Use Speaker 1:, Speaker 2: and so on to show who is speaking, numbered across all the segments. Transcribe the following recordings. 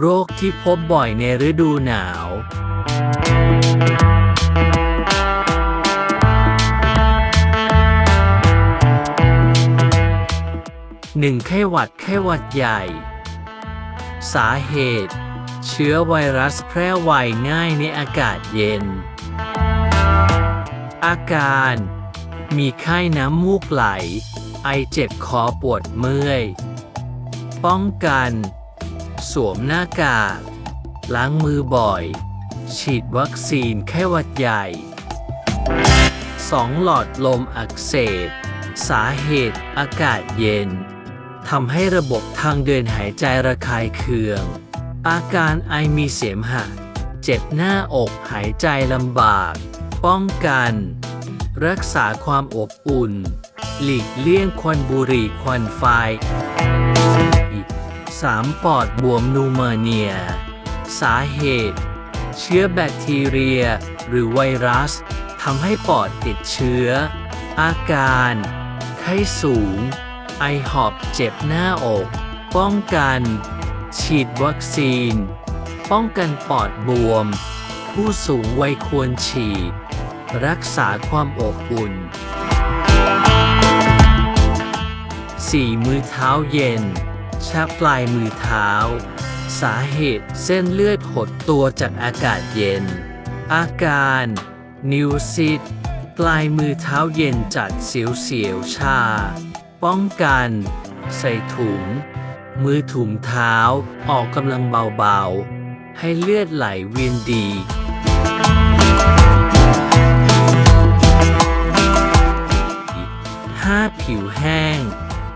Speaker 1: โรคที่พบบ่อยในฤดูหนาว 1. ไข้หวัดไข้หวัดใหญ่ สาเหตุ เชื้อไวรัสแพร่ไวง่ายในอากาศเย็น อาการ มีไข้น้ำมูกไหล ไอเจ็บคอปวดเมื่อย ป้องกัน สวมหน้ากาก ล้างมือบ่อย ฉีดวัคซีนไข้หวัดใหญ่ 2. หลอดลมอักเสบ สาเหตุอากาศเย็นทำให้ระบบทางเดินหายใจระคายเคือง อาการไอมีเสมหะ เจ็บหน้าอกหายใจลำบาก ป้องกัน รักษาความอบอุ่น หลีกเลี่ยงควันบุหรี่ควันไฟ 3. ปอดบวมนูโมเนีย สาเหตุ เชื้อแบคทีเรีย หรือไวรัสทำให้ปอดติดเชื้อ อาการ ไข้สูง ไอหอบเจ็บหน้าอก ป้องกัน ฉีดวัคซีน ป้องกันปอดบวม ผู้สูงวัยควรฉีด รักษาความอบอุ่น 4. มือเท้าเย็น ชาปลายมือเท้า สาเหตุเส้นเลือดหดตัวจากอากาศเย็น อาการ นิวซิตปลายมือเท้าเย็นจัดเสียวๆชา ป้องกัน ใส่ถุง มือถุงเท้าออกกำลังเบาๆ ให้เลือดไหลเวียนดี 5. ผิวแห้ง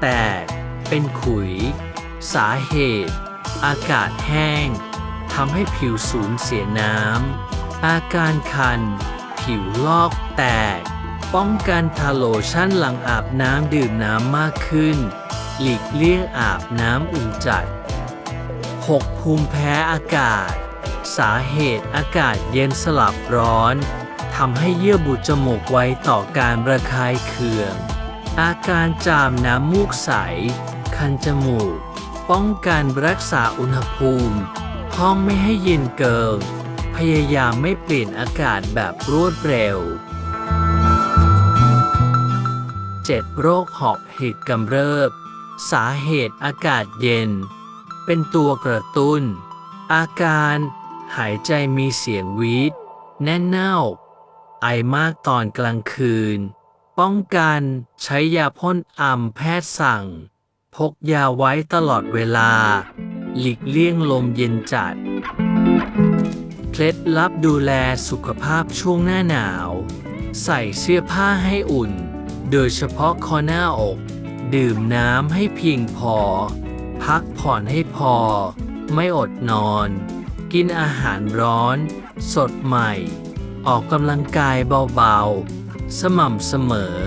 Speaker 1: แตก เป็นขุย สาเหตุ อากาศแห้งทำให้ผิวสูญเสียน้ำ อาการคัน ผิวลอกแตก ป้องกันทาโลชั่นหลังอาบน้ำดื่มน้ำมากขึ้น หลีกเลี่ยงอาบน้ำอุ่นจัด 6. ภูมิแพ้อากาศ สาเหตุอากาศเย็นสลับร้อนทำให้เยื่อบุจมูกไวต่อการระคายเคือง อาการจามน้ำมูกใส คันจมูก ป้องกันรักษาอุณหภูมิ ห้องไม่ให้เย็นเกิน พยายามไม่เปลี่ยนอากาศแบบรวดเร็ว 7. โรคหอบหืดกำเริบ สาเหตุอากาศเย็น เป็นตัวกระตุ้น อาการ หายใจมีเสียงวีดแน่นเน่า ไอมากตอนกลางคืน ป้องกันใช้ยาพ่นอัมแพทย์สั่ง พกยาไว้ตลอดเวลา หลีกเลี่ยงลมเย็นจัด เคล็ดลับดูแลสุขภาพช่วงหน้าหนาว ใส่เสื้อผ้าให้อุ่น โดยเฉพาะคอหน้าอก ดื่มน้ำให้เพียงพอ พักผ่อนให้พอ ไม่อดนอน กินอาหารร้อน สดใหม่ ออกกำลังกายเบาๆ สม่ำเสมอ